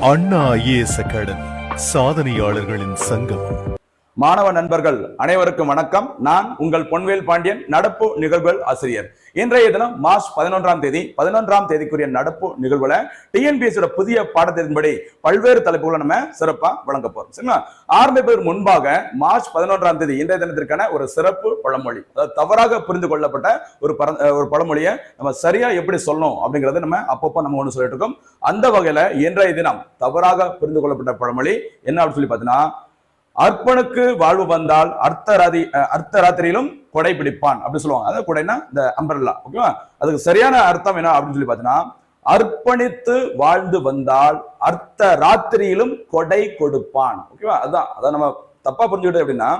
அண்ணா IAS academy சாதனையாளர்களின் சங்கம். மாணவ நண்பர்கள் அனைவருக்கும் வணக்கம். நான் உங்கள் பொன்வேல் பாண்டியன் நடப்பு நிகழ்வுகள் ஆசிரியர். இன்றைய தினம் மார்ச் பதினொன்றாம் தேதி பதினொன்றாம் தேதிக்குரிய நடப்பு நிகழ்வுல டிஎன்பிஎஸ்சியோட புதிய பாடத்தின்படி பல்வேறு தலைப்புகளை நம்ம சிறப்பா வழங்க போறோம். சரிங்களா? ஆரம்பிப்பதற்கு முன்பாக மார்ச் பதினொன்றாம் தேதி இன்றைய தினத்திற்கான ஒரு சிறப்பு பழமொழி அதாவது தவறாக புரிந்து கொள்ளப்பட்ட ஒரு பர- ஒரு பழமொழியை நம்ம சரியா எப்படி சொல்லணும் அப்படிங்கறத நம்ம அப்பப்போ நம்ம ஒன்று சொல்லிட்டு இருக்கோம். அந்த வகையில இன்றைய தினம் தவறாக புரிந்து கொள்ளப்பட்ட பழமொழி என்ன அப்படின்னு சொல்லி பார்த்தீங்கன்னா அர்ப்பனுக்கு வாழ்வு வந்தால் அர்த்த ராதி அஹ் அர்த்த ராத்திரியிலும் கொடை பிடிப்பான் அப்படி சொல்லுவாங்க. அதாவது கொடைனா இந்த அம்பரல்லா ஓகேவா அதுக்கு சரியான அர்த்தம் என்ன அப்படின்னு சொல்லி பார்த்தீங்கன்னா அர்ப்பணித்து வாழ்ந்து வந்தால் அர்த்த ராத்திரியிலும் கொடை கொடுப்பான் ஓகேவா அதான் அதான் நம்ம தப்பா புரிஞ்சுக்கிட்டு அப்படின்னா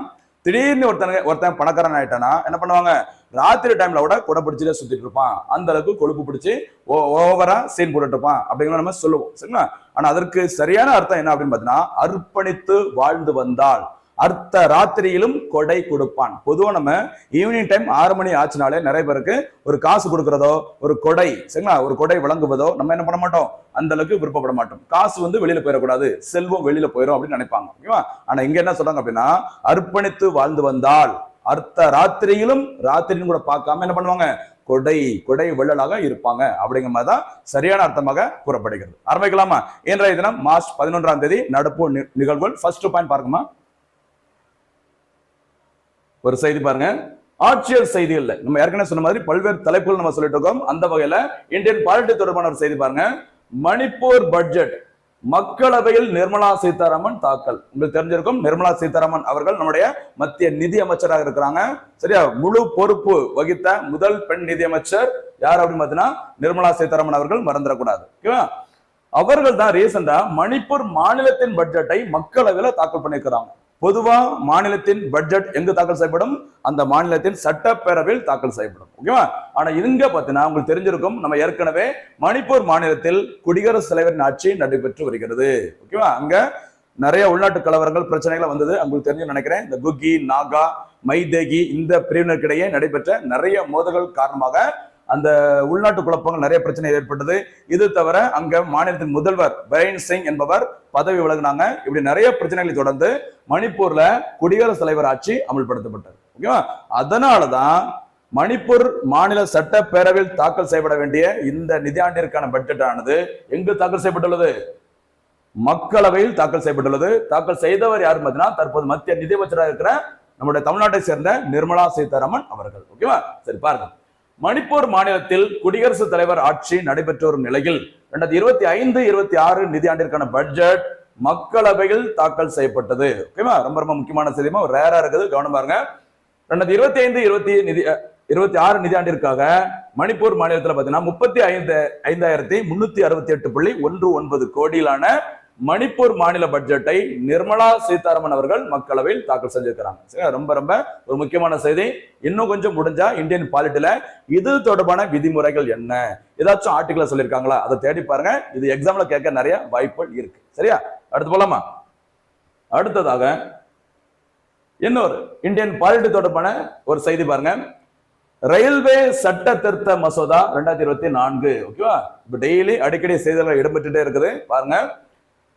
திடீர்னு ஒருத்தனுங்க ஒருத்தன் பணக்காரன் ஆயிட்டானா என்ன பண்ணுவாங்க? ராத்திரி டைம்ல கூட கொடை பிடிச்சிட்டே சுத்திட்டு இருப்பான். அந்த அளவுக்கு கொழுப்பு பிடிச்சி ஓவரா சீன் போட்டுட்டு இருப்பான். அப்படிங்கிற நம்ம சொல்லுவோம். சரிங்களா? ஆனா அதற்கு சரியான அர்த்தம் என்ன அப்படின்னு பாத்தீங்கன்னா அர்ப்பணித்து வாழ்ந்து வந்தால். அர்த்த ராத்திரியிலும் கொடை கொடுப்பான். பொதுவாக நம்ம ஈவினிங் டைம் ஆறு மணி ஆச்சுனாலே நிறைய பேருக்கு ஒரு காசு கொடுக்கறதோ ஒரு கொடை சரிங்களா? ஒரு கொடை வழங்குவதோ நம்ம என்ன பண்ண மாட்டோம்? அந்த அளவுக்கு விருப்பப்பட மாட்டோம். காசு வந்து வெளியில போயிடக்கூடாது. செல்வம் வெளியில போயிடும் அப்படின்னு நினைப்பாங்க. ஓகேவா? ஆனா இங்க என்ன சொல்றாங்க அப்படின்னா அர்ப்பணித்து வாழ்ந்து வந்தால் அர்த்த ராத்திரியிலும் ராத்திரியும் கூட பார்க்காம என்ன பண்ணுவாங்க? கொடை கொடை வெள்ளலாக இருப்பாங்க. அப்படிங்கிற மாதிரி தான் சரியான அர்த்தமாக கூறப்படுகிறது. ஆரம்பிக்கலாமா? இன்றைய தினம் மார்ச் பதினொன்றாம் தேதி நடப்பு நி- நிகழ்வுகள். ஃபர்ஸ்ட் பாயிண்ட் பார்க்குமா ஒரு செய்தி பாருங்க. ஆட்சியர் செய்திகள்ல நம்ம ஏற்கனவே சொன்ன மாதிரி பல்வேறு தலைப்புகள் நம்ம சொல்லிட்டு இருக்கோம். அந்த வகையில இந்தியன் பாலிட்டி தொடர்பான ஒரு செய்தி பாருங்க. மணிப்பூர் பட்ஜெட் மக்களவையில் நிர்மலா சீதாராமன் தாக்கல். உங்களுக்கு தெரிஞ்சிருக்கும் நிர்மலா சீதாராமன் அவர்கள் நம்முடைய மத்திய நிதி அமைச்சராக இருக்கிறாங்க. சரியா? முழு பொறுப்பு வகித்த முதல் பெண் நிதி அமைச்சர் யார் அப்படின்னு பார்த்தீங்கன்னா நிர்மலா சீதாராமன் அவர்கள் மறந்துடக்கூடாது. ஓகேவா? அவர்கள் தான் ரீசெண்டா மணிப்பூர் மாநிலத்தின் பட்ஜெட்டை மக்களவையில தாக்கல் பண்ணியிருக்கிறாங்க. பொதுவா மாநிலத்தின் பட்ஜெட் எங்கு தாக்கல் செய்யப்படும்? அந்த மாநிலத்தின் சட்டப்பேரவையில் தாக்கல் செய்யப்படும். ஓகேவா ஆனா இங்க பாத்தீங்கன்னா உங்களுக்கு தெரிஞ்சிருக்கும் நம்ம ஏற்கனவே மணிப்பூர் மாநிலத்தில் குடியரசுத் தலைவரின் ஆட்சி நடைபெற்று வருகிறது. ஓகேவா அங்க நிறைய உள்நாட்டு கலவரங்கள் பிரச்சனைகள் வந்தது. உங்களுக்கு தெரிஞ்சு நினைக்கிறேன். இந்த குக்கி நாகா மைதேகி இந்த பிரிவினருக்கிடையே நடைபெற்ற நிறைய மோதல்கள் காரணமாக அந்த உள்நாட்டு குழப்பங்கள் நிறைய பிரச்சனை ஏற்பட்டது. இது தவிர அங்க மாநிலத்தின் முதல்வர் பைரன் சிங் என்பவர் பதவி விலகினாங்க. இப்படி நிறைய பிரச்சனைகளை தொடர்ந்து மணிப்பூர்ல குடியரசுத் தலைவர் ஆட்சி அமல்படுத்தப்பட்டது. ஓகேவா? அதனாலதான் மணிப்பூர் மாநில சட்டப்பேரவையில் தாக்கல் செய்யப்பட வேண்டிய இந்த நிதியாண்டிற்கான பட்ஜெட் ஆனது எங்கு தாக்கல் செய்யப்பட்டுள்ளது? மக்களவையில் தாக்கல் செய்யப்பட்டுள்ளது. தாக்கல் செய்தவர் யாரும் பார்த்தீங்கன்னா தற்போது மத்திய நிதியமைச்சராக இருக்கிற நம்முடைய தமிழ்நாட்டை சேர்ந்த நிர்மலா சீதாராமன் அவர்கள். ஓகேவா? சரி பாருங்க. மணிப்பூர் மாநிலத்தில் குடியரசுத் தலைவர் ஆட்சி நடைபெற்று வரும் நிலையில் ரெண்டாயிரத்தி இருபத்தி ஐந்து இருபத்தி ஆறு நிதியாண்டிற்கான பட்ஜெட் மக்களவையில் தாக்கல் செய்யப்பட்டது. ஓகேவா ரொம்ப ரொம்ப முக்கியமான செய்தியுமா ரேரா இருக்குது. கவனம் பாருங்க. ரெண்டாயிரத்தி இருபத்தி ஐந்து இருபத்தி நிதி இருபத்தி ஆறு நிதியாண்டிற்காக மணிப்பூர் மாநிலத்தில் பார்த்தீங்கன்னா முப்பத்தி ஐந்து ஐந்தாயிரத்தி முன்னூத்தி அறுபத்தி எட்டு புள்ளி ஒன்று ஒன்பது கோடியிலான மணிப்பூர் மாநில பட்ஜெட்டை நிர்மலா சீதாராமன் அவர்கள் மக்களவையில் தாக்கல் செஞ்சிருக்கிறாங்க. சரியா? ரொம்ப ரொம்ப ஒரு முக்கியமான செய்தி. இன்னும் கொஞ்சம் முடிஞ்சா இந்தியன் பாலிட்டில இது தொடர்பான விதிமுறைகள் என்ன? ஏதாச்சும் ஆர்டிகல சொல்லியிருக்காங்களா? அதை தேடி பாருங்க. இது எக்ஸாம்ல கேட்க நிறைய வாய்ப்புகள் இருக்கு. சரியா? அடுத்து போலாமா? அடுத்ததாக இன்னொரு இந்தியன் பாலிட்டி தொடர்பான ஒரு செய்தி பாருங்க. ரயில்வே சட்ட திருத்த மசோதா ரெண்டாயிரத்தி இருபத்தி நான்கு. ஓகேவா? இப்ப டெய்லி அடிக்கடி செய்திகள் இடம்பெற்றுட்டே இருக்குது. பாருங்க.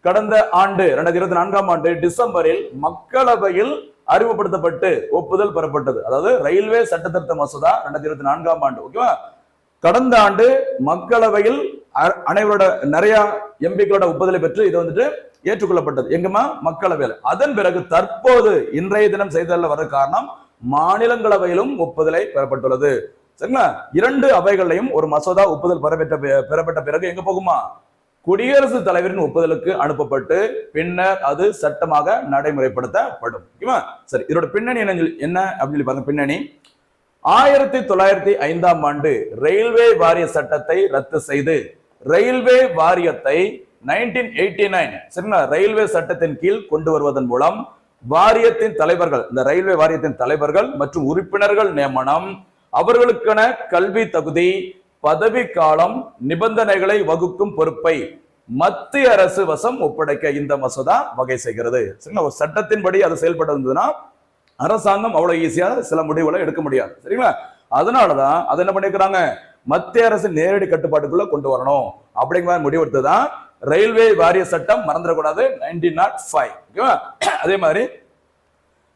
கடந்த ஆண்டு ரெண்டாயிரத்தி இருபத்தி நான்காம் ஆண்டு டிசம்பரில் மக்களவையில் அறிமுகப்படுத்தப்பட்டு ஒப்புதல் பெறப்பட்டது. அதாவது ரயில்வே சட்டத்திருத்த மசோதா ரெண்டாயிரத்தி இருபத்தி நான்காம் ஆண்டு ஓகேவா? கடந்த ஆண்டு மக்களவையில் அ- அனைவரோட நிறைய எம்பிக்களோட ஒப்புதலை பெற்று இது வந்துட்டு ஏற்றுக்கொள்ளப்பட்டது. எங்கம்மா? மக்களவையில். அதன் பிறகு தற்போது இன்றைய தினம் செய்தல வர காரணம் மாநிலங்களவையிலும் ஒப்புதலை பெறப்பட்டுள்ளது. சரிங்களா? இரண்டு அவைகளையும் ஒரு மசோதா ஒப்புதல் பெறப்பட்ட பெறப்பட்ட பிறகு எங்க போகுமா? குடியரசுத் தலைவரின் ஒப்புதலுக்கு அனுப்பப்பட்டு பின்னர் அது சட்டமாக நடைமுறைப்படுத்தப்படும். ஓகேவா சரி இதோட பின்னணி என்ன என்ன அப்படின்னு சொல்லி பாருங்க பின்னணி. ஆயிரத்தி தொள்ளாயிரத்தி ஐந்தாம் ஆண்டு ரயில்வே வாரிய சட்டத்தை ரத்து செய்து ரயில்வே வாரியத்தை நைன்டீன் எயிட்டி நைன் சரிங்களா? ரயில்வே சட்டத்தின் கீழ் கொண்டு வருவதன் மூலம் வாரியத்தின் தலைவர்கள் இந்த ரயில்வே வாரியத்தின் தலைவர்கள் மற்றும் உறுப்பினர்கள் நியமனம் அவர்களுக்கான கல்வி தகுதி பதவி காலம் நிபந்தனைகளை வகுக்கும் பொறுப்பை மத்திய அரசு வசம் ஒப்படைக்க இந்த மசோதா வகை செய்கிறது. சரிங்களா? ஒரு சட்டத்தின்படி அது செயல்பட்டிருந்ததுன்னா அரசாங்கம் அவ்வளவு ஈஸியா சில முடிவுகளை எடுக்க முடியாது. சரிங்களா? அதனாலதான் அதை என்ன பண்ணிருக்கிறாங்க? மத்திய அரசு நேரடி கட்டுப்பாட்டுக்குள்ள கொண்டு வரணும். அப்படிங்கிற முடிவெடுத்து முடிவெடுத்ததுதான் ரயில்வே வாரிய சட்டம் மறந்துடக்கூடாது. Nineteen nought five. ஓகேவா? அதே மாதிரி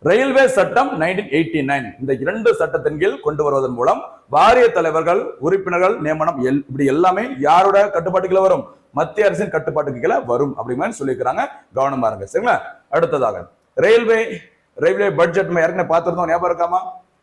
ரயில்வே சட்டம் நைன்டீன் எயிட்டி நைன் இந்த இரண்டு சட்டத்தின் கீழ் கொண்டு வருவதன் மூலம் வாரிய தலைவர்கள் உறுப்பினர்கள் நியமனம் எல்- இப்படி எல்லாமே யாரோட கட்டுப்பாட்டுக்குள்ள வரும்? மத்திய அரசின் கட்டுப்பாட்டுக்கு கீழே வரும் அப்படிங்கிற சொல்லியிருக்கிறாங்க. கவனமா இருங்க சரிங்களா? அடுத்ததாக ரயில்வே ரயில்வே பட்ஜெட் நம்ம ஏற்கனவே பார்த்திருந்தோம். ஞாபகம் இருக்காமா?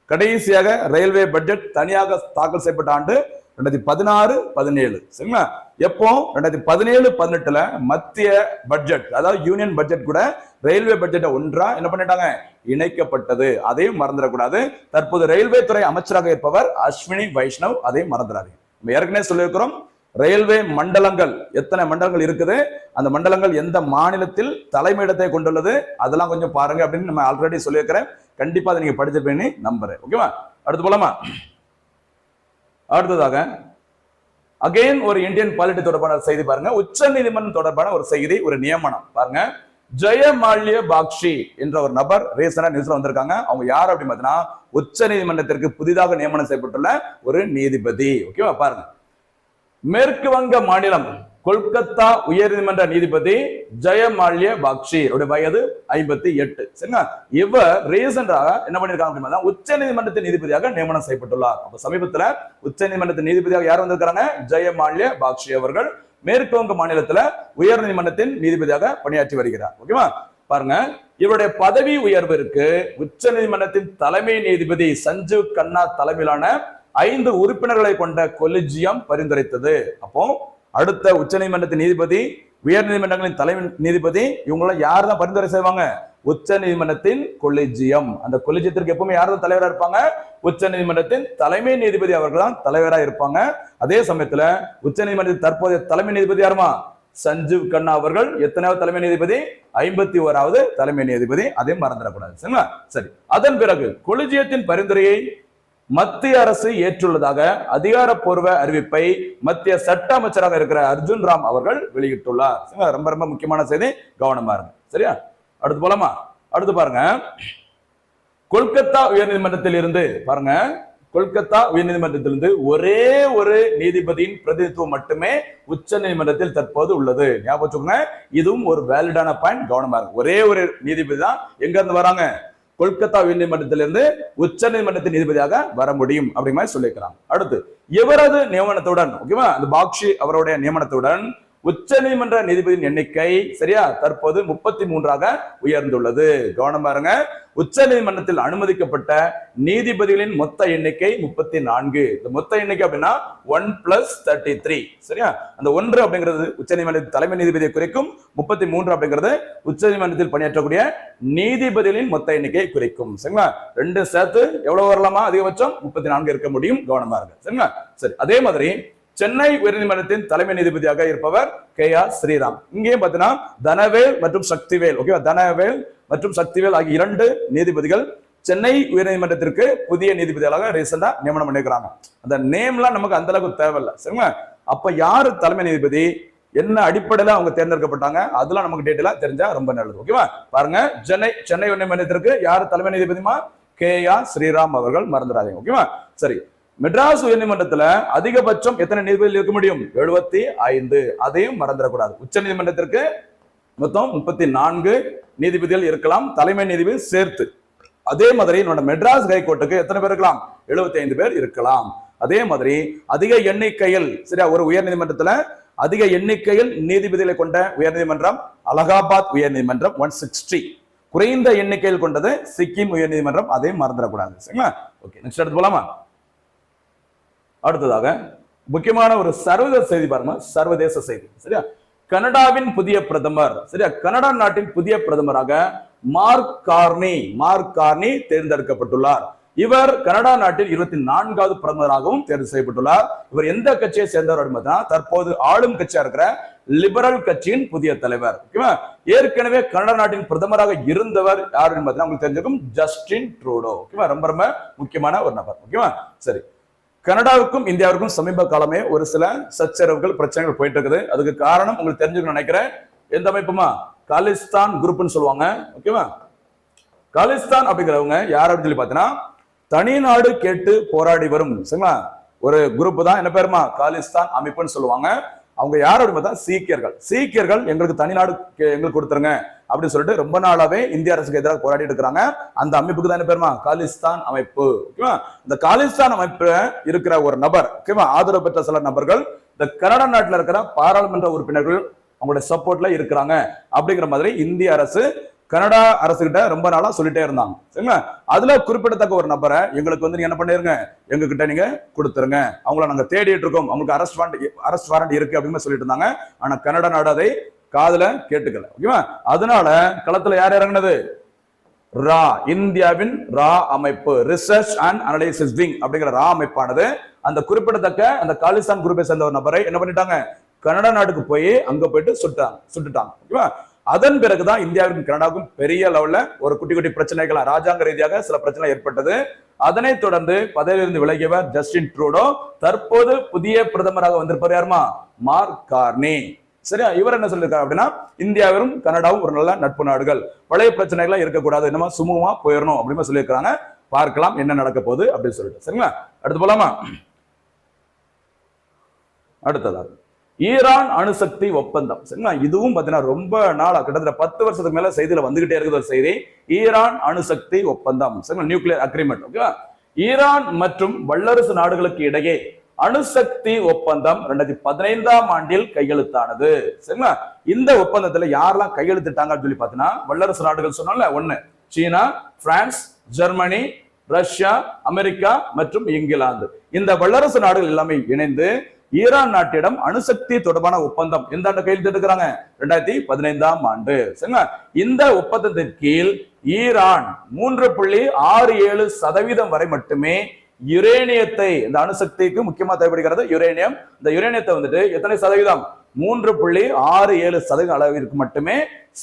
கடைசியாக ரயில்வே பட்ஜெட் தனியாக தாக்கல் செய்யப்பட்ட ஆண்டு ரெண்டாயிரத்தி பதினாறு பதினேழு. சரிங்களா? எப்போ? ரெண்டாயிரத்தி பதினேழு பதினெட்டுல மத்திய பட்ஜெட் அதாவது யூனியன் பட்ஜெட் கூட ரயில்வே பட்ஜெட்டை ஒன்றா என்ன பண்ணிட்டாங்க? இணைக்கப்பட்டது. அதையும் மறந்துடக்கூடாது. தற்போது ரயில்வே துறை அமைச்சராக இருப்பவர் அஸ்வினி வைஷ்ணவ் அதையும் மறந்துடாதீங்க. நம்ம ஏற்கனவே சொல்லியிருக்கிறோம் ரயில்வே மண்டலங்கள் எத்தனை மண்டலங்கள் இருக்குது? அந்த மண்டலங்கள் எந்த மாநிலத்தில் தலைமையிடத்தை கொண்டுள்ளது? அதெல்லாம் கொஞ்சம் பாருங்க அப்படின்னு நம்ம ஆல்ரெடி சொல்லியிருக்கிறேன். கண்டிப்பா அதை நீங்க படிச்சிருப்பேன்னு நம்புறேன். ஓகேவா? அடுத்து போலாமா? அடுத்ததாக அகைன் ஒரு இந்தியன் பாலிட்டி தொடர்பான செய்தி பாருங்க. உச்ச நீதிமன்றம் தொடர்பான ஒரு செய்தி ஒரு நியமனம். பாருங்க. ஜெயமால்ய பாக்ஷி என்ற ஒரு நபர் ரீசனா நியூஸ்ல வந்திருக்காங்க. அவங்க யார் அப்படின்னு பார்த்தீங்கன்னா உச்ச நீதிமன்றத்திற்கு புதிதாக நியமனம் செய்யப்பட்டுள்ள ஒரு நீதிபதி. ஓகேவா பாருங்க. மேற்கு வங்க மாநிலம் கொல்கத்தா உயர்நீதிமன்ற நீதிபதி ஜெயமால்ய பாக்ஷி. அவருடைய வயது ஐம்பத்தி எட்டு. சரிங்களா? இவர் ரீசெண்டாக என்ன பண்ணிருக்காங்க அப்படின்னா உச்ச நீதிமன்றத்தின் நீதிபதியாக நியமனம் செய்யப்பட்டுள்ளார். அப்ப சமீபத்துல உச்ச நீதிமன்றத்தின் நீதிபதியாக யார் வந்திருக்காங்க ஜெயமால்ய பாக்ஷி அவர்கள் மேற்கு வங்க மாநிலத்துல உயர் நீதிமன்றத்தின் நீதிபதியாக பணியாற்றி வருகிறார். ஓகேவா? பாருங்க இவருடைய பதவி உயர்விற்கு உச்ச நீதிமன்றத்தின் தலைமை நீதிபதி சஞ்சீவ் கண்ணா தலைமையிலான ஐந்து உறுப்பினர்களை கொண்ட கொலிஜியம் பரிந்துரைத்தது. அப்போ அடுத்த உச்ச நீதிமன்றத்தின் நீதிபதி உயர் நீதிமன்றங்களின் தலைமை நீதிபதி இவங்களாம் யார் தான் பரிந்துரை செய்வாங்க? உச்ச நீதிமன்றத்தின் கொலிஜியம். அந்த கொலிஜியத்திற்கு எப்பவுமே யார் தான் தலைவராக இருப்பாங்க? உச்ச நீதிமன்றத்தின் தலைமை நீதிபதி அவர்கள் தான் தலைவராக இருப்பாங்க. அதே சமயத்துல உச்ச நீதிமன்றத்தின் தற்போதைய தலைமை நீதிபதி யாருமா? சஞ்சீவ் கண்ணா அவர்கள் எத்தனாவது தலைமை நீதிபதி? ஐம்பத்தி ஓராவது தலைமை நீதிபதி. அதையும் மறந்துடக்கூடாது. சரிங்களா? சரி. அதன் பிறகு கொலிஜியத்தின் பரிந்துரையை மத்திய அரசு ஏற்றுள்ளதாக அதிகாரப்பூர்வ அறிவிப்பை மத்திய சட்ட அமைச்சராக இருக்கிற அர்ஜுன் ராம் அவர்கள் வெளியிட்டுள்ளார். ரொம்ப ரொம்ப முக்கியமான செய்தி. கவனமா இருங்க. சரியா? அடுத்து போலாமா? அடுத்து பாருங்க. கொல்கத்தா உயர்நீதிமன்றத்தில் இருந்து பாருங்க. கொல்கத்தா உயர்நீதிமன்றத்திலிருந்து ஒரே ஒரு நீதிபதியின் பிரதிநிதித்துவம் மட்டுமே உச்ச நீதிமன்றத்தில் தற்போது உள்ளது. ஞாபகம் இதுவும் ஒரு வேலிடான பாயிண்ட் கவனமா இருக்கு ஒரே ஒரு நீதிபதி தான் எங்க இருந்து வராங்க? கொல்கத்தா உயர்நீதிமன்றத்திலிருந்து உச்ச நீதிமன்றத்தின் நீதிபதியாக வர முடியும் அப்படிங்கிற மாதிரி சொல்லியிருக்கிறாங்க. அடுத்து இவரது நியமனத்துடன் ஓகேவா அந்த பாக்ஷி அவருடைய நியமனத்துடன் உச்ச நீதிமன்ற நீதிபதியின் எண்ணிக்கை சரியா? தற்போது முப்பத்தி மூன்றாக உயர்ந்துள்ளது. கவனமா இருங்க உச்ச நீதிமன்றத்தில் அனுமதிக்கப்பட்ட நீதிபதிகளின் மொத்த எண்ணிக்கை முப்பத்தி நான்கு இந்த மொத்த எண்ணிக்கை அப்படின்னா ஒன் பிளஸ் தேர்ட்டி த்ரீ சரியா? அந்த ஒன்று அப்படிங்கிறது உச்ச நீதிமன்றத்தின் தலைமை நீதிபதியை குறிக்கும் முப்பத்தி மூன்று அப்படிங்கிறது உச்ச நீதிமன்றத்தில் பணியாற்றக்கூடிய நீதிபதிகளின் மொத்த எண்ணிக்கையை குறிக்கும். சரிங்களா? ரெண்டு சேர்த்து எவ்வளவு வரலாமா? அதிகபட்சம் முப்பத்தி நான்கு இருக்க முடியும். கவனமா இருக்கு சரிங்களா? சரி அதே மாதிரி சென்னை உயர்நீதிமன்றத்தின் தலைமை நீதிபதியாக இருப்பவர் கே ஆர் ஸ்ரீராம். இங்கேயும் பார்த்தீங்கன்னா தனவேல் மற்றும் சக்திவேல் ஓகேவா தனவேல் மற்றும் சக்திவேல் ஆகிய இரண்டு நீதிபதிகள் சென்னை உயர்நீதிமன்றத்திற்கு புதிய நீதிபதிகளாக ரீசெண்டா நியமனம் பண்ணிருக்கிறாங்க அந்த நேம்லாம் நமக்கு அந்த அளவுக்கு தேவையில்லை. சரிங்களா? அப்ப யாரு தலைமை நீதிபதி? என்ன அடிப்படையில அவங்க தேர்ந்தெடுக்கப்பட்டாங்க? அதெல்லாம் நமக்கு டீட்டெயிலா தெரிஞ்சா ரொம்ப நல்லது. ஓகேவா பாருங்க சென்னை சென்னை உயர்நீதிமன்றத்திற்கு யார் தலைமை நீதிபதிமா? கே ஆர் ஸ்ரீராம் அவர்கள் மறந்துடாதீங்க. ஓகேவா சரி. மெட்ராஸ் உயர்நீதிமன்றத்துல அதிகபட்சம் எத்தனை நீதிபதிகள் இருக்க முடியும்? எழுபத்தி ஐந்து. அதையும் மறந்துடக்கூடாது. உச்ச நீதிமன்றத்திற்கு மொத்தம் முப்பத்தி நான்கு நீதிபதிகள் இருக்கலாம். தலைமை நீதிபதி சேர்த்து. அதே மாதிரி என்னோட மெட்ராஸ் ஹைகோர்ட்டுக்கு எத்தனை பேர் இருக்கலாம்? 75 ஐந்து பேர் இருக்கலாம். அதே மாதிரி அதிக எண்ணிக்கையில் சரியா ஒரு உயர்நீதிமன்றத்தில் அதிக எண்ணிக்கையில் நீதிபதிகளை கொண்ட உயர்நீதிமன்றம் அலகாபாத் உயர்நீதிமன்றம் ஒன் சிக்ஸ்டி குறைந்த எண்ணிக்கையில் கொண்டது சிக்கிம் உயர்நீதிமன்றம். அதையும் மறந்துடக்கூடாது. சரிங்களா? ஓகே நெக்ஸ்ட் எடுத்து போலாமா? அடுத்ததாக முக்கியமான ஒரு சர்வதேச செய்தி பாருங்க சர்வதேச செய்தி சரியா? கனடாவின் புதிய பிரதமர் சரியா? கனடா நாட்டின் புதிய பிரதமராக மார்க் கார்னி மார்க் கார்னி தேர்ந்தெடுக்கப்பட்டுள்ளார். இவர் கனடா நாட்டில் இருபத்தி நான்காவது பிரதமராகவும் தேர்வு செய்யப்பட்டுள்ளார். இவர் எந்த கட்சியை சேர்ந்தவர் அப்படின்னு தற்போது ஆளும் கட்சியா இருக்கிற லிபரல் கட்சியின் புதிய தலைவர் ஓகேவா? ஏற்கனவே கனடா நாட்டின் பிரதமராக இருந்தவர் யாருன்னு பார்த்தீங்கன்னா உங்களுக்கு தெரிஞ்சிருக்கும் ஜஸ்டின் ட்ரூடோ ஓகேவா? ரொம்ப ரொம்ப முக்கியமான ஒரு நபர் ஓகேவா? சரி. கனடாவுக்கும் இந்தியாவுக்கும் சமீப காலமே ஒரு சில சச்சரவுகள் பிரச்சனைகள் போயிட்டு இருக்குது அதுக்கு காரணம் உங்களுக்கு தெரிஞ்சுக்கணும்னு நினைக்கிறேன். எந்த அமைப்புமா? காலிஸ்தான் குரூப்னு சொல்லுவாங்க. ஓகேவா? காலிஸ்தான் அப்படிங்கிறவங்க யார் அப்படின்னு சொல்லி பார்த்தீங்கன்னா தனி நாடு கேட்டு போராடி வரும். சரிங்களா? ஒரு குரூப் தான். என்ன பேருமா? காலிஸ்தான் அமைப்புன்னு சொல்லுவாங்க. அவங்க யார் அப்படின்னு பார்த்தா சீக்கியர்கள். சீக்கியர்கள் எங்களுக்கு தனிநாடு எங்களுக்கு கொடுத்துருங்க அப்படின்னு சொல்லிட்டு ரொம்ப நாளாவே இந்திய அரசுக்கு எதிராக போராடிட்டு இருக்கிறாங்க. அந்த அமைப்புக்கு தான் பேருமா? காலிஸ்தான் அமைப்பு. ஓகேவா? இந்த காலிஸ்தான் அமைப்பு இருக்கிற ஒரு நபர் ஓகேவா? ஆதரவு பெற்ற சில நபர்கள் இந்த கனடா நாட்டில் இருக்கிற பாராளுமன்ற உறுப்பினர்கள் அவங்களுடைய சப்போர்ட்ல இருக்கிறாங்க. அப்படிங்கிற மாதிரி இந்திய அரசு கனடா அரசுகிட்ட ரொம்ப நாளா சொல்லிட்டே இருந்தாங்க. சரிங்களா? அதுல குறிப்பிடத்தக்க ஒரு நபரை எங்களுக்கு வந்து என்ன பண்ணிருங்க? எங்க கிட்ட நீங்க கொடுத்துருங்க. அவங்கள நாங்க தேடிட்டு இருக்கோம். அவங்களுக்கு அரெஸ்ட் வாரண்ட் அரெஸ்ட் வாரண்ட் இருக்கு அப்படின்னு சொல்லிட்டு இருந்தாங்க. ஆனா கனடா நாடு அதை காதல கேட்டுக்கல. ஓகேவா? அதனால களத்துல யார் இறங்குனது? ரா இந்தியாவின் ரா அமைப்பு ரிசர்ச் அண்ட் அனலைசிஸ் விங் அப்படிங்கிற ரா அமைப்பானது. அந்த குறிப்பிடத்தக்க அந்த காலிஸ்தான் குரூப்பை சேர்ந்த ஒரு நபரை என்ன பண்ணிட்டாங்க? கனடா நாட்டுக்கு போய் அங்க போயிட்டு சுட்டாங்க. சுட்டுட்டாங்க. ஓகேவா? அதன் பிறகுதான் இந்தியாவிற்கும் கனடாவுக்கும் பெரிய லெவல்ல ஒரு குட்டி குட்டி பிரச்சனைகள் ராஜாங்க ரீதியாக சில பிரச்சனை ஏற்பட்டது. அதனைத் தொடர்ந்து பதவியிலிருந்து விலகியவர் ஜஸ்டின் ட்ரூடோ தற்போது புதிய பிரதமராக வந்திருப்பார் யாருமா? Mark Carney. சரியா? இவர் என்ன சொல்லியிருக்காரு அப்படின்னா இந்தியாவிலும் கனடாவும் ஒரு நல்ல நட்பு நாடுகள். பழைய பிரச்சனைகள்லாம் இருக்கக்கூடாது. என்னமா சுமூகமா போயிடணும் அப்படின்னு சொல்லியிருக்காங்க பார்க்கலாம் என்ன நடக்க போகுது அப்படின்னு சொல்லிட்டு. சரிங்களா? அடுத்து போலாமா? அடுத்ததாக ஈரான் அணுசக்தி ஒப்பந்தம். சரிங்களா? இதுவும் பாத்தீங்கன்னா ரொம்ப நாளா கிட்டத்தட்ட பத்து வருஷத்துக்கு மேல செய்தியில வந்துகிட்டே இருக்குது ஒரு செய்தி. ஈரான் அணுசக்தி ஒப்பந்தம். சரிங்களா? நியூக்ளியர் அக்ரிமெண்ட் ஓகேவா ஈரான் மற்றும் வல்லரசு நாடுகளுக்கு இடையே அணுசக்தி ஒப்பந்தம் ரெண்டாயிரத்தி பதினைந்தாம் ஆண்டில் கையெழுத்தானது. சரிங்களா? இந்த ஒப்பந்தத்துல யாரெல்லாம் கையெழுத்திட்டாங்கன்னு சொல்லி பாத்தீங்கன்னா வல்லரசு நாடுகள் சொன்னால ஒண்ணு. சீனா பிரான்ஸ் ஜெர்மனி ரஷ்யா அமெரிக்கா மற்றும் இங்கிலாந்து. இந்த வல்லரசு நாடுகள் எல்லாமே இணைந்து ஈரான் நாட்டிடம் அணுசக்தி தொடர்பான ஒப்பந்தம் எந்த ஆண்டு கையெழுத்திட்டுக்கிறாங்க ரெண்டாயிரத்தி பதினைந்தாம் ஆண்டு. சரிங்களா? இந்த ஒப்பந்தத்தின் கீழ் ஈரான் மூன்று புள்ளி ஆறு ஏழு சதவீதம் வரை மட்டுமே யுரேனியத்தை இந்த அணுசக்திக்கு முக்கியமா தேவைப்படுகிறது யுரேனியம். இந்த யுரேனியத்தை வந்துட்டு எத்தனை சதவீதம்? மூன்று புள்ளி ஆறு ஏழு சதவீதம் அளவிற்கு மட்டுமே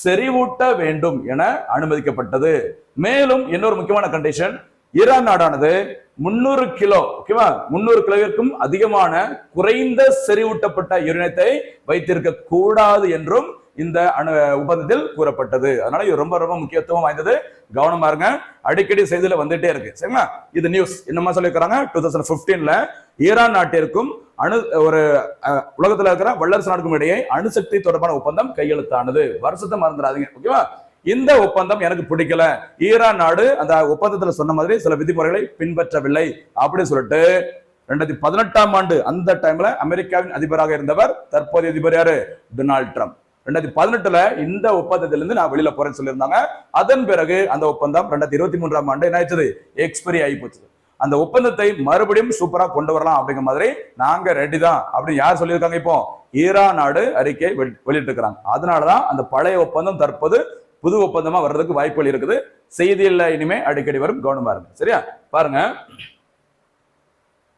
செறிவூட்ட வேண்டும் என அனுமதிக்கப்பட்டது. மேலும் இன்னொரு முக்கியமான கண்டிஷன் ஈரான் நாடானது முன்னூறு கிலோ ஓகேவா முன்னூறு கிலோவிற்கும் அதிகமான குறைந்த செறிவூட்டப்பட்ட யுரேனியத்தை வைத்திருக்க கூடாது என்றும் இந்த அணு ஒப்பந்தத்தில் கூறப்பட்டது. அதனால இது ரொம்ப ரொம்ப முக்கியத்துவம் வாய்ந்தது. கவனமா இருங்க. அடிக்கடி செய்தியில வந்துட்டே இருக்கு. சரிங்களா? இது நியூஸ் என்னமா சொல்லியிருக்கிறாங்க? டூ தௌசண்ட் பிப்டீன்ல ஈரான் நாட்டிற்கும் அணு ஒரு உலகத்துல இருக்கிற வல்லரசு நாடுக்கும் இடையே அணுசக்தி தொடர்பான ஒப்பந்தம் கையெழுத்தானது. வருஷத்தை மறந்துடாதீங்க. ஓகேவா இந்த ஒப்பந்தம் எனக்கு பிடிக்கல. ஈரான் நாடு அந்த ஒப்பந்தத்தில் சொன்ன மாதிரி சில விதிமுறைகளை பின்பற்றவில்லை அப்படின்னு சொல்லிட்டு ரெண்டாயிரத்தி பதினெட்டாம் ஆண்டு அந்த டைம்ல அமெரிக்காவின் அதிபராக இருந்தவர் தற்போதைய அதிபர் யாரு? Donald Trump. ரெண்டாயிரத்தி பதினெட்டுல இந்த ஒப்பந்தத்திலிருந்து நான் வெளியில போறேன்னு சொல்லியிருந்தாங்க. அதன் பிறகு அந்த ஒப்பந்தம் ரெண்டாயிரத்தி இருபத்தி மூன்றாம் ஆண்டு என்ன ஆயிடுச்சு? எக்ஸ்பைரி ஆகி போச்சு. அந்த ஒப்பந்தத்தை மறுபடியும் சூப்பரா கொண்டு வரலாம் அப்படிங்கிற மாதிரி நாங்க ரெடி தான் அப்படின்னு யார் சொல்லியிருக்காங்க இப்போ? ஈரான் நாடு அறிக்கை வெளி- வெளியிட்டு இருக்கிறாங்க அதனாலதான் அந்த பழைய ஒப்பந்தம் தற்போது புது ஒப்பந்தமா வர்றதுக்கு வாய்ப்புகள் இருக்குது. செய்தியில இனிமே அடிக்கடி வரும். கவனமா இருங்க சரியா? பாருங்க.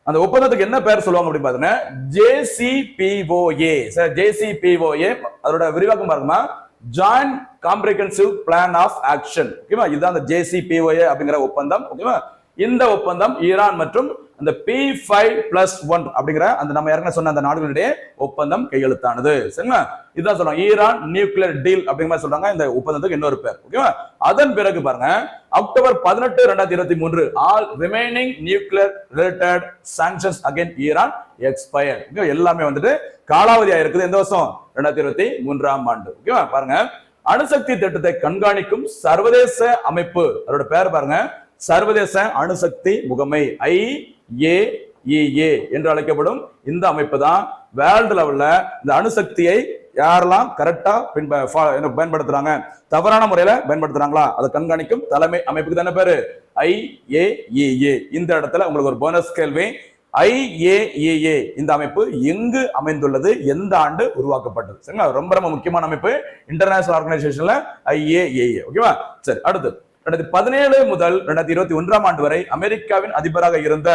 அந்த ஒப்பந்தத்துக்கு என்ன பேர் சொல்லுவாங்க அப்படின்னு பாத்தீங்கன்னா ஜேசிபிஓஏ சார் ஜேசிபிஓஏ அதோட விரிவாக்கம் பாருங்கம்மா. Join comprehensive plan of action ஓகேவா? இதுதான் அந்த ஜேசிபிஓஏ அப்படிங்கிற ஒப்பந்தம். ஓகேவா? இந்த ஒப்பந்தம் ஈரான் மற்றும் அந்த பி ஃபைவ் பிளஸ் ஒன் அப்படிங்கிற அந்த நம்ம ஏற்கனவே சொன்ன அந்த நாடுகளிடையே ஒப்பந்தம் கையெழுத்தானது. சரிங்களா? இதுதான் சொல்றாங்க ஈரான் நியூக்ளியர் டீல் அப்படிங்கிற மாதிரி சொல்றாங்க. இந்த ஒப்பந்தத்துக்கு இன்னொரு பேர். ஓகேவா அதன் பிறகு பாருங்க. அக்டோபர் பதினெட்டு ரெண்டாயிரத்தி இருபத்தி மூன்று all remaining nuclear related sanctions again Iran expire எல்லாமே வந்துட்டு காலாவதியா இருக்குது. எந்த வருஷம்? ரெண்டாயிரத்தி இருபத்தி மூன்றாம் ஆண்டு. ஓகேவா பாருங்க. அணுசக்தி திட்டத்தை கண்காணிக்கும் சர்வதேச அமைப்பு அதோட பேர் பாருங்க. சர்வதேச அணுசக்தி முகமை ஐ ஏ என்று அழைக்கப்படும் இந்த அமைப்பு தான் வேர்ல்டு லெவல்ல இந்த அணுசக்தியை யாரெல்லாம் கரெக்டா பின்ப ஃபா- என்ன பயன்படுத்துறாங்க? தவறான முறையில பயன்படுத்துறாங்களா? அதை கண்காணிக்கும் தலைமை அமைப்புக்கு தானே பேரு? ஐஏஏஏ இந்த இடத்துல உங்களுக்கு ஒரு போனஸ் கேள்வி. ஐஏஏஏ இந்த அமைப்பு எங்கு அமைந்துள்ளது? எந்த ஆண்டு உருவாக்கப்பட்டது? சரிங்களா? ரொம்ப ரொம்ப முக்கியமான அமைப்பு. இன்டர்நேஷனல் ஆர்கனைசேஷன்ல ஐஏஏஏ ஓகேவா? சரி அடுத்து. ரெண்டாயிரத்தி பதினேழு முதல் ரெண்டாயிரத்தி இருபத்தி ஒன்றாம் ஆண்டு வரை அமெரிக்காவின் அதிபராக இருந்த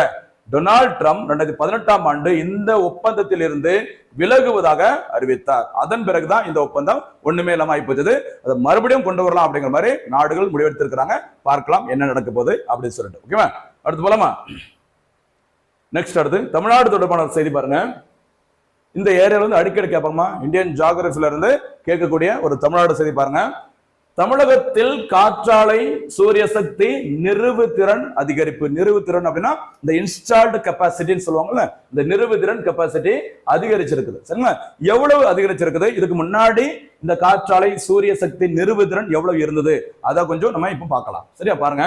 டொனால்ட் ட்ரம்ப் ரெண்டாயிரத்தி பதினெட்டாம் ஆண்டு இந்த ஒப்பந்தத்தில் இருந்து விலகுவதாக அறிவித்தார். அதன் பிறகுதான் இந்த ஒப்பந்தம் ஒண்ணுமே இல்லாம ஆயிப்போச்சது. அதை மறுபடியும் கொண்டு வரலாம் அப்படிங்கிற மாதிரி நாடுகள் முடிவெடுத்திருக்கிறாங்க. பார்க்கலாம் என்ன நடக்க போகுது அப்படின்னு சொல்லிட்டு. ஓகேவா அடுத்து போலாமா? நெக்ஸ்ட் அடுத்து. தமிழ்நாடு தொடர்பான செய்தி பாருங்க. இந்த ஏரியால இருந்து அடிக்கடி கேட்பாங்கம்மா. இந்தியன் ஜாகிரபில இருந்து கேட்கக்கூடிய ஒரு தமிழ்நாடு செய்தி பாருங்க. தமிழகத்தில் காற்றாலை சூரிய சக்தி நிறுவு திறன் அதிகரிப்பு. நிறுவு திறன் அப்படின்னா இந்த இன்ஸ்டால்டு கெப்பாசிட்டின்னு சொல்லுவாங்கல்ல இந்த நிறுவு திறன் கெப்பாசிட்டி அதிகரிச்சிருக்குது. சரிங்களா? எவ்வளவு அதிகரிச்சிருக்குது? இதுக்கு முன்னாடி இந்த காற்றாலை சூரிய சக்தி நிறுவு திறன் எவ்வளவு இருந்தது? அதை கொஞ்சம் நம்ம இப்ப பார்க்கலாம். சரியா? பாருங்க.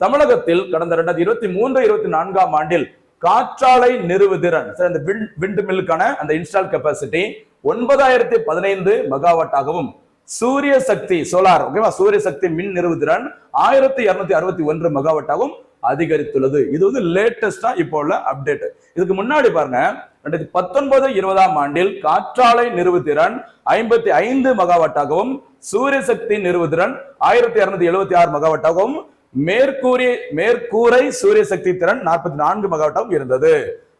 தமிழகத்தில் கடந்த ரெண்டாயிரத்தி இருபத்தி மூன்று இருபத்தி நான்காம் ஆண்டில் காற்றாலை நிறுவு திறன் சரி அந்த விண்டு மில்லுக்கான அந்த இன்ஸ்டால் கெப்பாசிட்டி ஒன்பதாயிரத்தி பதினைந்து மெகாவாட்டாகவும் சூரிய சக்தி சோலார் ஓகேவா சூரிய சக்தி மின் நிறுவுதிறன் ஆயிரத்தி இருநூத்தி அறுபத்தி ஒன்று மெகாவாட்டாகவும் அதிகரித்துள்ளது. இது வந்து லேட்டஸ்டா இப்போ உள்ள அப்டேட் இதுக்கு முன்னாடி பாருங்க ரெண்டாயிரத்தி பத்தொன்பது இருபதாம் ஆண்டில் காற்றாலை நிறுவுத்திறன் ஐம்பத்தி ஐந்து மெகாவாட்டாகவும் சூரிய சக்தி நிறுவுதிறன் ஆயிரத்தி இருநூத்தி எழுபத்தி ஆறு மெகாவாட்டாகவும் மேற்கூரிய மேற்கூரை சூரிய சக்தி திறன் நாற்பத்தி நான்கு மெகாவாட்டாகவும் இருந்தது.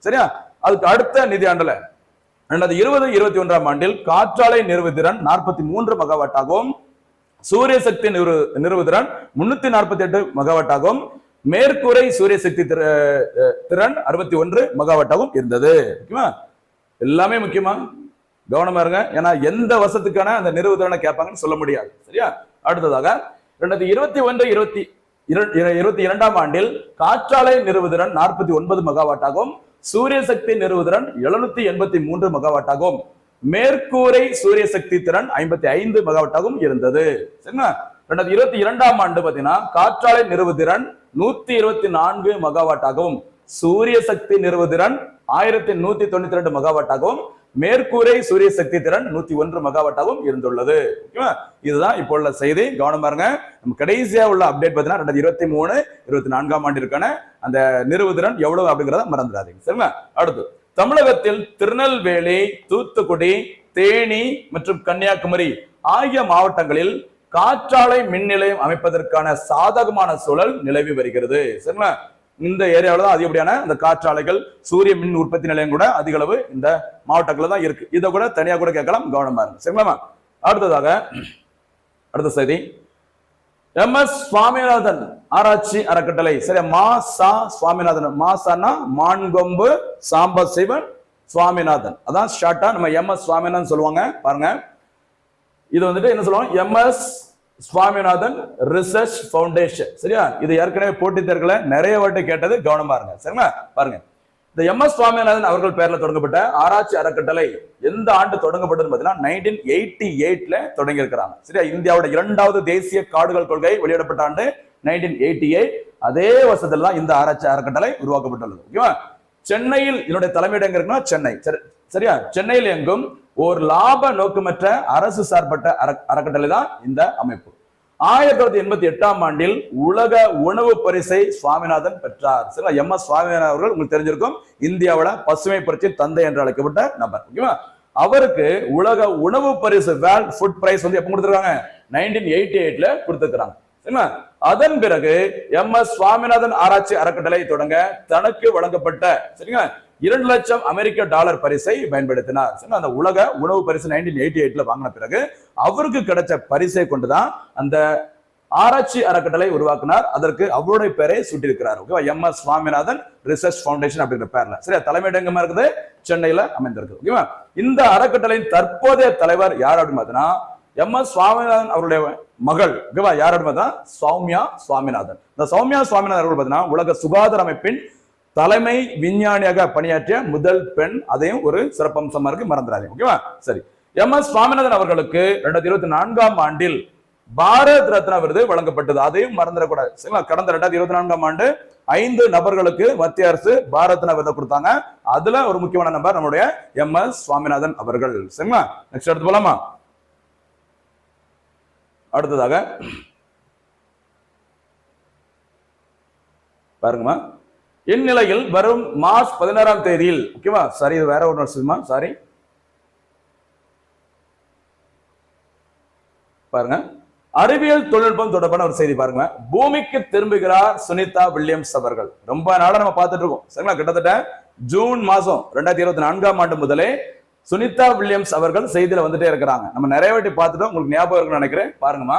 சரியா? அதுக்கு அடுத்த நிதியாண்டுல ரெண்டாயிரத்தி இருபது இருபத்தி ஒன்றாம் ஆண்டில் காற்றாலை நிறுவுதிறன் நாற்பத்தி மூன்று மெகாவாட்டாகவும் சூரிய சக்தி நிறு நிறுவுதிறன் முன்னூத்தி நாற்பத்தி எட்டு மெகாவாட்டாகவும் மேற்கூரை சூரிய சக்தி திற- திறன் அறுபத்தி ஒன்று மெகாவாட்டாகவும் இருந்தது. ஓகேவா எல்லாமே முக்கியமா? கவனமா இருங்க. ஏன்னா எந்த வருஷத்துக்கான அந்த நிறுவுதிறனை கேட்பாங்கன்னு சொல்ல முடியாது. சரியா? அடுத்ததாக ரெண்டாயிரத்தி இருபத்தி ஒன்று இருபத்தி இருபத்தி இரண்டாம் ஆண்டில் காற்றாலை நிறுவுதிறன் நாற்பத்தி ஒன்பது மெகாவாட்டாகவும் சூரிய சக்தி நிறுவுதிறன் எழுநூத்தி எண்பத்தி மூன்று மெகாவாட்டாகவும் மேற்கூரை சூரிய சக்தி திறன் ஐம்பத்தி ஐந்து மெகாவாட்டாகவும் இருந்தது. சரிங்களா? ரெண்டாயிரத்தி இருபத்தி இரண்டாம் ஆண்டு பாத்தீங்கன்னா காற்றாலை நிறுவுதிறன் நூத்தி இருபத்தி நான்கு மெகாவாட்டாகவும் சூரிய சக்தி நிறுவுதிறன் ஆயிரத்தி நூத்தி தொண்ணூத்தி ரெண்டு மெகாவாட்டாகவும் மேற்கூரை சூரிய சக்தி திறன் நூத்தி ஒன்று மெகாவாட்டாகவும் இருந்துள்ளது. ஓகேவா? இதுதான் இப்போ உள்ள செய்தி. கவனம் பாருங்க. நம்ம கடைசியா உள்ள அப்டேட் பார்த்தீங்கன்னா ரெண்டாயிரத்தி இருபத்தி மூணு இருபத்தி நான்காம் ஆண்டிற்கான அந்த நிறுவு திறன் எவ்வளவு அப்படிங்கிறத மறந்துடாதீங்க. சரிங்களா? அடுத்து தமிழகத்தில் திருநெல்வேலி தூத்துக்குடி தேனி மற்றும் கன்னியாகுமரி ஆகிய மாவட்டங்களில் காற்றாலை மின் நிலையம் அமைப்பதற்கான சாதகமான சூழல் நிலவி வருகிறது. சரிங்களா? இந்த ஏரியாவில் தான் அதிகப்படியான இந்த காற்றாலைகள் சூரிய மின் உற்பத்தி நிலையம் கூட அதிக அளவு இந்த மாவட்டங்களில் தான் இருக்கு. இதை கூட தனியாக கூட கேட்கலாம் கவனமா இருக்கு சரிங்களா அடுத்ததாக அடுத்த செய்தி. எம். எஸ். சுவாமிநாதன் ஆராய்ச்சி அறக்கட்டளை. சரி மா சா சுவாமிநாதன். மா சானா மான்கொம்பு சாம்ப சிவன் சுவாமிநாதன். அதான் ஷார்ட்டா நம்ம எம். எஸ். சுவாமிநாதன் சொல்லுவாங்க. பாருங்க. இது வந்துட்டு என்ன சொல்லுவாங்க? M. S. Swaminathan research foundation. சரியா? இது ஏற்கனவே போட்டித் தேர்தல நிறைய வாட்டி கேட்டது கவனமா இருங்க. சரிங்களா? பாருங்க. இந்த எம். எஸ். சுவாமிநாதன் அவர்கள் பேர்ல தொடங்கப்பட்ட ஆராய்ச்சி அறக்கட்டளை எந்த ஆண்டு தொடங்கப்பட்டது பார்த்தீங்கன்னா நைன்டீன் எயிட்டி எயிட்ல தொடங்கி இருக்கிறாங்க சரியா? இந்தியாவோட இரண்டாவது தேசிய காடுகள் கொள்கை வெளியிடப்பட்ட ஆண்டு நைன்டீன் எயிட்டி எயிட் அதே வருஷத்துல தான் இந்த ஆராய்ச்சி அறக்கட்டளை உருவாக்கப்பட்டுள்ளது. ஓகேவா? சென்னையில் இதனுடைய தலைமையிடம் இருக்குன்னா சென்னை. சரி சரியா? சென்னையில் எங்கும் ஒரு லாப நோக்கமற்ற அரசு சார்பட்ட அறக்கட்டளை தான் இந்த அமைப்பு. ஆயிரத்தி தொள்ளாயிரத்தி எண்பத்தி எட்டாம் ஆண்டில் உலக உணவு பரிசை சுவாமிநாதன் பெற்றார். சரிங்களா? எம் எஸ் சுவாமிநாதன் அவர்கள் உங்களுக்கு தெரிஞ்சிருக்கும். இந்தியாவோட பசுமை புரட்சி தந்தை என்று அழைக்கப்பட்ட நபர். ஓகேவா? அவருக்கு உலக உணவு பரிசு வேர்ல்ட் ஃபுட் பிரைஸ் வந்து எப்ப கொடுத்துருக்காங்க? நைன்டீன் எயிட்டி எயிட்ல கொடுத்துருக்காங்க சரிங்களா? அதன் பிறகு எம் எஸ் சுவாமிநாதன் ஆராய்ச்சி அறக்கட்டளை தொடங்க தனக்கு வழங்கப்பட்ட சரிங்களா? இரண்டு லட்சம் அமெரிக்க டாலர் பரிசை பயன்படுத்தினார். சரி அந்த உலக உணவு பரிசு நைன்டீன் எயிட்டி எயிட்ல வாங்கின பிறகு அவருக்கு கிடைச்ச பரிசை கொண்டுதான் அந்த ஆராய்ச்சி அறக்கட்டளை உருவாக்கினார். அதற்கு அவருடைய பெயரை சுட்டியிருக்கிறார். ஓகேவா? M S Swaminathan research foundation அப்படிங்கிற பேர்ல. சரியா? தலைமையிடங்கமா இருக்குது? சென்னையில அமைந்திருக்கு. ஓகேவா? இந்த அறக்கட்டளையின் தற்போதைய தலைவர் யார் அப்படின்னு பார்த்தீங்கன்னா எம் எஸ் சுவாமிநாதன் அவருடைய மகள் ஓகேவா யார் அப்படின்னு சௌமியா சுவாமிநாதன். இந்த சௌமியா சுவாமிநாதன் அவர்கள் பார்த்தீங்கன்னா உலக சுகாதார அமைப்பின் தலைமை விஞ்ஞானியாக பணியாற்றிய முதல் பெண். அதையும் ஒரு சிறப்பம்சமா இருக்கு மறந்துடாதீங்க. ஓகேவா சரி. எம் எஸ் சுவாமிநாதன் அவர்களுக்கு ரெண்டாயிரத்தி இருபத்தி நான்காம் ஆண்டில் பாரத் ரத்னா விருது வழங்கப்பட்டது. அதையும் மறந்துடக்கூடாது. சரிங்களா? கடந்த ரெண்டாயிரத்தி இருபத்தி நான்காம் ஆண்டு ஐந்து நபர்களுக்கு மத்திய அரசு பாரத்ன விருதை கொடுத்தாங்க. அதுல ஒரு முக்கியமான நபர் நம்முடைய எம் எஸ் சுவாமிநாதன் அவர்கள். சரிங்களா? நெக்ஸ்ட் எடுத்து போலாமா? அடுத்ததாக பாருங்கம்மா. இந்நிலையில் வரும் மார்ச் பதினாறாம் தேதியில் ஓகேவா? சாரி இது வேற ஒன்று வருஷமா சாரி பாருங்க. அறிவியல் தொழில்நுட்பம் தொடர்பான ஒரு செய்தி பாருங்க பூமிக்கு திரும்புகிறார் சுனிதா வில்லியம்ஸ் அவர்கள். ரொம்ப நாளா நம்ம பார்த்துட்டு இருக்கோம். சரிங்களா? கிட்டத்தட்ட ஜூன் மாசம் ரெண்டாயிரத்தி இருபத்தி நான்காம் ஆண்டு முதலே சுனிதா வில்லியம்ஸ் அவர்கள் செய்தியில வந்துட்டே இருக்கிறாங்க. நம்ம நிறைய வாட்டி பார்த்துட்டோம். உங்களுக்கு ஞாபகம் இருக்குன்னு நினைக்கிறேன். பாருங்கம்மா.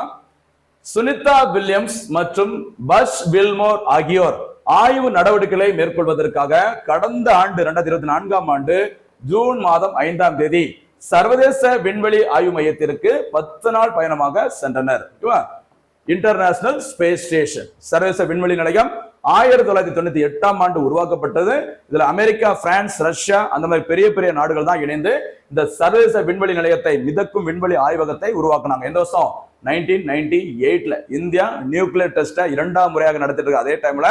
சுனிதா வில்லியம்ஸ் மற்றும் பஷ் வில்மோர் ஆகியோர் ஆய்வு நடவடிக்கைகளை மேற்கொள்வதற்காக கடந்த ஆண்டு ரெண்டாயிரத்தி இருபத்தி நான்காம் ஆண்டு ஜூன் மாதம் ஐந்தாம் தேதி சர்வதேச விண்வெளி ஆய்வு மையத்திற்கு பத்து நாள் பயணமாக சென்றனர். இன்டர்நேஷனல் ஸ்பேஸ் ஸ்டேஷன் சர்வதேச விண்வெளி நிலையம் ஆயிரத்தி தொள்ளாயிரத்தி தொண்ணூத்தி எட்டாம் ஆண்டு உருவாக்கப்பட்டது. இதுல அமெரிக்கா பிரான்ஸ் ரஷ்யா அந்த மாதிரி பெரிய பெரிய நாடுகள் தான் இணைந்து இந்த சர்வதேச விண்வெளி நிலையத்தை மிதக்கும் விண்வெளி ஆய்வகத்தை உருவாக்குனாங்க. எந்த வருஷம்? நைன்டீன் நைன்டி எயிட்ல இந்தியா நியூக்ளியர் டெஸ்ட்டை இரண்டாம் முறையாக நடத்திட்டு இருக்கு. அதே டைம்ல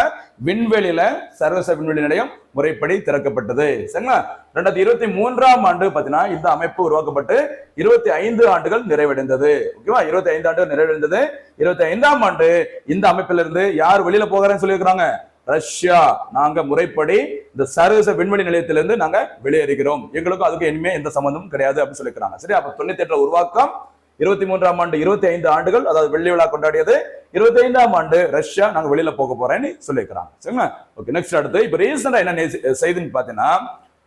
விண்வெளியில சர்வதேச விண்வெளி நிலையம் முறைப்படி திறக்கப்பட்டது. சரிங்களா? ரெண்டாயிரத்தி இருபத்தி மூன்றாம் ஆண்டு பாத்தீங்கன்னா இந்த அமைப்பு உருவாக்கப்பட்டு இருபத்தி ஐந்து ஆண்டுகள் நிறைவடைந்தது. ஓகேவா? இருபத்தி ஐந்து ஆண்டுகள் நிறைவடைந்தது. இருபத்தி ஐந்தாம் ஆண்டு இந்த அமைப்பிலிருந்து யார் வெளியில போகிறேன்னு சொல்லியிருக்கிறாங்க? ரஷ்யா. நாங்க முறைப்படி இந்த சர்வதேச விண்வெளி நிலையத்திலிருந்து நாங்க வெளியேறுகிறோம் எங்களுக்கும் அதுக்கு இனிமே எந்த சம்பந்தமும் கிடையாது அப்படின்னு சொல்லிக்கிறாங்க சரி அப்ப தொண்ணூத்தி எட்டுல உருவாக்கம் இருபத்தி மூன்றாம் ஆண்டு இருபத்தி ஐந்து ஆண்டுகள் அதாவது வெள்ளி விழா கொண்டாடியது. இருபத்தி ஐந்தாம் ஆண்டு ரஷ்யா நாங்க வெளியில போக போறேன்னு சொல்லியிருக்கிறாங்க. சரிங்களா? ஓகே நெக்ஸ்ட் அடுத்து இப்ப ரீசெண்டா என்ன நெ- செய்தின்னு பாத்தீங்கன்னா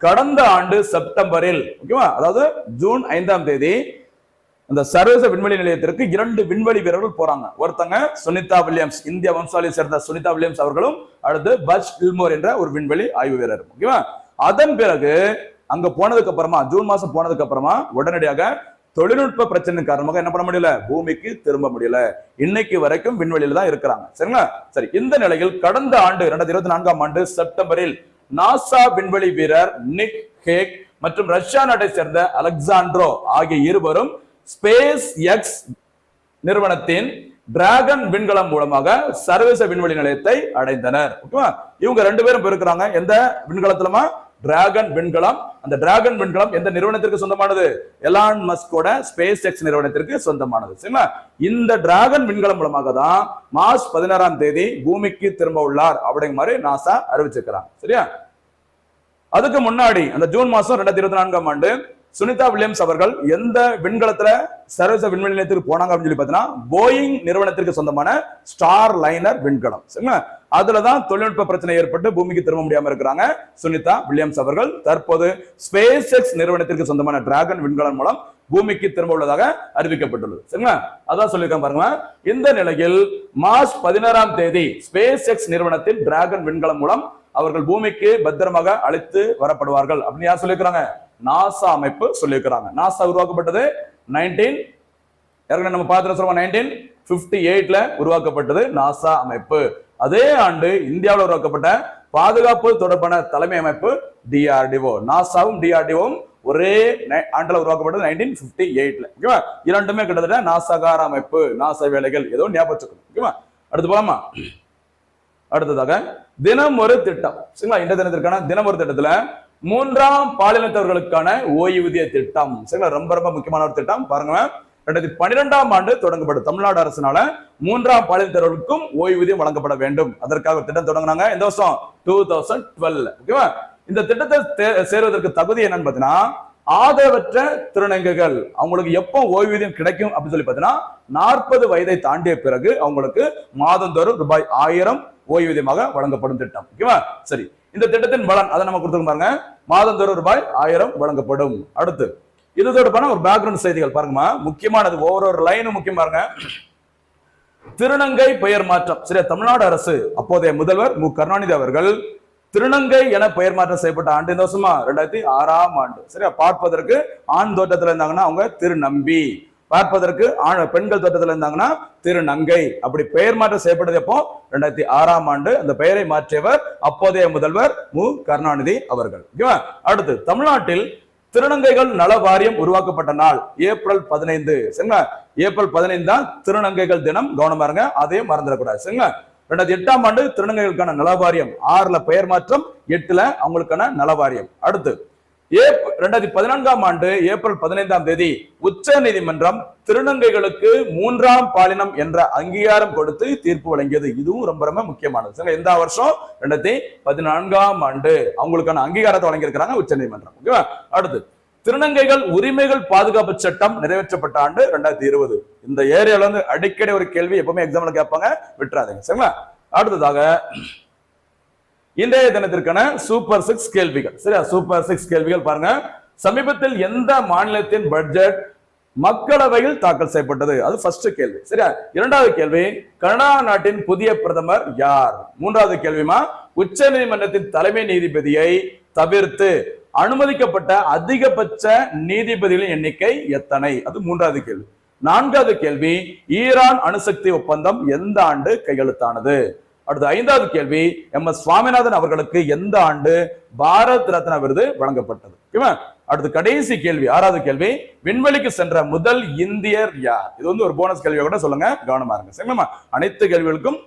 கடந்த ஆண்டு செப்டம்பரில் ஓகேவா அதாவது ஜூன் ஐந்தாம் தேதி அந்த சர்வதேச விண்வெளி நிலையத்திற்கு இரண்டு விண்வெளி வீரர்கள் போறாங்க. ஒருத்தங்க சுனிதா வில்லியம்ஸ் இந்திய வம்சாவளியை சேர்ந்த சுனிதா வில்லியம்ஸ் அவர்களும் அடுத்து பஜ் இல்மோர் என்ற ஒரு விண்வெளி ஆய்வு வீரர் ஓகேவா அதன் பிறகு அங்க போனதுக்கு அப்புறமா ஜூன் மாசம் போனதுக்கு அப்புறமா உடனடியாக தொழில்நுட்ப பிரச்சனை காரணமாக என்ன பண்ண முடியல? பூமிக்கு திரும்ப முடியல. இன்னைக்கு வரைக்கும் விண்வெளியில தான் இருக்கிறாங்க. சரிங்களா? சரி இந்த நிலையில் கடந்த ஆண்டு இரண்டாயிரத்தி இருபத்தி நான்காம் ஆண்டு செப்டம்பரில் நாசா விண்வெளி வீரர் நிக் ஹேக் மற்றும் ரஷ்யா நாட்டை சேர்ந்த அலெக்சாண்ட்ரோ ஆகிய இருவரும் ஸ்பேஸ் எக்ஸ் நிறுவனத்தின் டிராகன் விண்கலம் மூலமாக சர்வதேச விண்வெளி நிலையத்தை அடைந்தனர். ஓகேவா? இவங்க ரெண்டு பேரும் இருக்கிறாங்க. எந்த விண்கலத்திலுமா? டிராகன் விண்கலம் அந்த டிராகன் விண்கலம் எந்த நிறுவனத்திற்கு சொந்தமானது? எலான் மஸ்கோட ஸ்பேஸ் எக்ஸ் நிறுவனத்திற்கு சொந்தமானது. சரிங்களா? இந்த டிராகன் விண்கலம் மூலமாக தான் மார்ச் பதினாறாம் தேதி பூமிக்கு திரும்ப உள்ளார் அப்படிங்கிற மாதிரி நாசா அறிவிச்சிருக்கிறாங்க. சரியா? அதுக்கு முன்னாடி அந்த ஜூன் மாசம் ரெண்டாயிரத்தி இருபத்தி நான்காம் ஆண்டு சுனிதா வில்லியம்ஸ் அவர்கள் எந்த விண்கலத்துல சர்வதேச விண்வெளி நிலையத்திற்கு போனாங்க அப்படின்னு சொல்லி பார்த்தீங்கன்னா போயிங் நிறுவனத்திற்கு சொந்தமான ஸ்டார் லைனர் விண்கலம். சரிங்களா? அதுலதான் தொழில்நுட்ப பிரச்சனை ஏற்பட்டு பூமிக்கு திரும்ப முடியாம இருக்கிறாங்க. சுனிதா வில்லியம்ஸ் அவர்கள் தற்போது ஸ்பேஸ் எக்ஸ் நிறுவனத்திற்கு சொந்தமான டிராகன் விண்கலம் மூலம் பூமிக்கு திரும்ப உள்ளதாக அறிவிக்கப்பட்டுள்ளது. சரிங்களா? அதான் சொல்லியிருக்கேன் பாருங்க. இந்த நிலையில் மார்ச் பதினாறாம் தேதி ஸ்பேஸ் எக்ஸ் நிறுவனத்தின் டிராகன் விண்கலம் மூலம் அவர்கள் பூமிக்கு பத்திரமாக அழைத்து வரப்படுவார்கள் அப்படின்னு யார் சொல்லியிருக்கிறாங்க? நாசா அமைப்பு சொல்லியிருக்கிறாங்க. நாசா உருவாக்கப்பட்டது நைன்டீன் ஏற்கனவே நம்ம பார்த்துட்டு சொல்லுவோம் நைன்டீன் பிப்டி எயிட்ல உருவாக்கப்பட்டது நாசா அமைப்பு. அதே ஆண்டு இந்தியாவில் உருவாக்கப்பட்ட பாதுகாப்பு தொடர்பான தலைமை அமைப்பு டிஆர்டிஓ நாசாவும் டிஆர்டிஓவும் ஒரே ஆண்டில் உருவாக்கப்பட்டது நைன்டீன் பிப்டி எயிட்ல ஓகேவா இரண்டுமே கிட்டத்தட்ட நாசாகார அமைப்பு நாசா வேலைகள் ஏதோ ஞாபகம் ஓகேவா அடுத்து போலாமா? அடுத்ததாக தினம் ஒரு திட்டம். சரிங்களா? இந்த தினத்திற்கான தினம் ஒரு திட்டத்துல மூன்றாம் பாலினத்தவர்களுக்கான ஓய்வூதிய திட்டம். சரிங்களா? ரொம்ப ரொம்ப முக்கியமான ஒரு திட்டம். பாருங்க. ரெண்டாயிரத்தி பன்னிரெண்டாம் ஆண்டு தொடங்கப்படும் தமிழ்நாடு அரசினால மூன்றாம் பாலினத்தவர்களுக்கும் ஓய்வூதியம் வழங்கப்பட வேண்டும். அதற்காக ஒரு திட்டம் தொடங்கினாங்க. இந்த வருஷம் டூ தௌசண்ட் டுவெல் ஓகேவா இந்த திட்டத்தை சேருவதற்கு தகுதி என்னன்னு பாத்தீங்கன்னா ஆதரவற்ற திருநங்கைகள். அவங்களுக்கு எப்போ ஓய்வூதியம் கிடைக்கும் அப்படின்னு சொல்லி பாத்தீங்கன்னா நாற்பது வயதை தாண்டிய பிறகு அவங்களுக்கு மாதந்தோறும் ரூபாய் ஆயிரம் ஓய்வூதியமாக வழங்கப்படும் திட்டம். ஓகேவா சரி. இந்த திட்டத்தின் பலன் அதை நம்ம கொடுத்துருக்கோம் பாருங்க. மாதந்தோறும் ரூபாய் ஆயிரம் வழங்கப்படும். அடுத்து இது தொடர்பான ஒரு பேக்ரவுண்ட் செய்திகள் பாருங்கம்மா. முக்கியமானது ஒவ்வொரு ஒரு லைனும் முக்கியம் பாருங்க. திருநங்கை பெயர் மாற்றம். சரியா? தமிழ்நாடு அரசு அப்போதைய முதல்வர் மு. கருணாநிதி அவர்கள் திருநங்கை என பெயர் மாற்றம் செய்யப்பட்ட ஆண்டு இந்த வருஷமா ரெண்டாயிரத்தி ஆறாம் ஆண்டு. சரியா? பார்ப்பதற்கு ஆண் தோட்டத்தில் இருந்தாங்கன்னா அவங்க திருநம்பி. பார்ப்பதற்கு ஆண் பெண்கள் தோட்டத்தில் இருந்தாங்கன்னா திருநங்கை. அப்படி பெயர் மாற்றம் செய்யப்பட்டது எப்போ? ரெண்டாயிரத்தி ஆறாம் ஆண்டு. அந்த பெயரை மாற்றியவர் அப்போதைய முதல்வர் மு. கருணாநிதி அவர்கள். ஓகேவா? அடுத்து தமிழ்நாட்டில் திருநங்கைகள் நல வாரியம் உருவாக்கப்பட்ட நாள் ஏப்ரல் பதினைந்து. சரிங்களா? ஏப்ரல் பதினைந்து தான் திருநங்கைகள் தினம். கவனமா இருங்க அதையும் மறந்துடக்கூடாது. சரிங்களா? ரெண்டாயிரத்தி எட்டாம் ஆண்டு திருநங்கைகளுக்கான நல வாரியம் ஆறுல பெயர் மாற்றம் எட்டுல அவங்களுக்கான நல வாரியம் அடுத்து ரெண்டாயிரத்தி பதினான்காம் ஆண்டு ஏப்ரல் பதினைந்தாம் தேதி உச்ச நீதிமன்றம் திருநங்கைகளுக்கு மூன்றாம் பாலினம் என்ற அங்கீகாரம் கொடுத்து தீர்ப்பு வழங்கியது. இதுவும் ரொம்ப ரொம்ப முக்கியமானது. எந்த வருஷம் ரெண்டாயிரத்தி பதினான்காம் ஆண்டு அவங்களுக்கான அங்கீகாரத்தை வழங்கியிருக்கிறாங்க உச்ச நீதிமன்றம். ஓகேவா? அடுத்து திருநங்கைகள் உரிமைகள் பாதுகாப்பு சட்டம் நிறைவேற்றப்பட்ட ஆண்டு ரெண்டாயிரத்தி இருபது. இந்த ஏரியால வந்து அடிக்கடி ஒரு கேள்வி எப்பவுமே எக்ஸாம்ல கேட்பாங்க. விட்டுறாதீங்க. சரிங்களா? அடுத்ததாக இன்றைய தினத்திற்கான சூப்பர் சிக்ஸ் கேள்விகள். சரியா? சூப்பர் சிக்ஸ் கேள்விகள் பாருங்க. சமீபத்தில் எந்த மாநிலத்தின் பட்ஜெட் மக்களவையில் தாக்கல் செய்யப்பட்டது? அது ஃபர்ஸ்ட் கேள்வி. சரியா? இரண்டாவது கேள்வி கனடா நாட்டின் புதிய பிரதமர் யார்? மூன்றாவது கேள்விமா உச்ச நீதிமன்றத்தின் தலைமை நீதிபதியை தவிர்த்து அனுமதிக்கப்பட்ட அதிகபட்ச நீதிபதிகளின் எண்ணிக்கை எத்தனை? அது மூன்றாவது கேள்வி. நான்காவது கேள்வி ஈரான் அணுசக்தி ஒப்பந்தம் எந்த ஆண்டு கையெழுத்தானது? அடுத்து ஐந்தாவது கேள்வி எம் எஸ் சுவாமிநாதன் அவர்களுக்கு எந்த ஆண்டு பாரத் ரத்னா விருது வழங்கப்பட்டது? ஓகேவா அடுத்து கடைசி கேள்வி ஆறாவது கேள்வி விண்வெளிக்கு சென்ற முதல் இந்தியர் யார்? இது வந்து ஒரு போனஸ் கேள்வியை கூட சொல்லுங்க கவனமா இருங்க. சரிங்களா அனைத்து கேள்விகளுக்கும்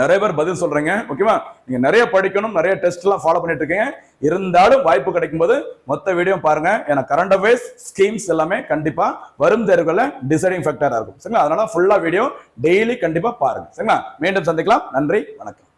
நிறைய பேர் பதில் சொல்றீங்க ஓகேவா நீங்க நிறைய படிக்கணும் நிறைய டெஸ்ட் எல்லாம் ஃபாலோ பண்ணிட்டு இருக்கீங்க. இருந்தாலும் வாய்ப்பு கிடைக்கும் போது மொத்த வீடியோ பாருங்க. ஏன்னா கரண்ட் அஃபேர்ஸ் ஸ்கீம்ஸ் எல்லாமே கண்டிப்பா வரும் தேர்வுகளில் டிசைடிங் ஃபேக்டரா இருக்கும். சரிங்களா? அதனால ஃபுல்லா வீடியோ டெய்லி கண்டிப்பா பாருங்க. சரிங்களா? மீண்டும் சந்திக்கலாம். நன்றி வணக்கம்.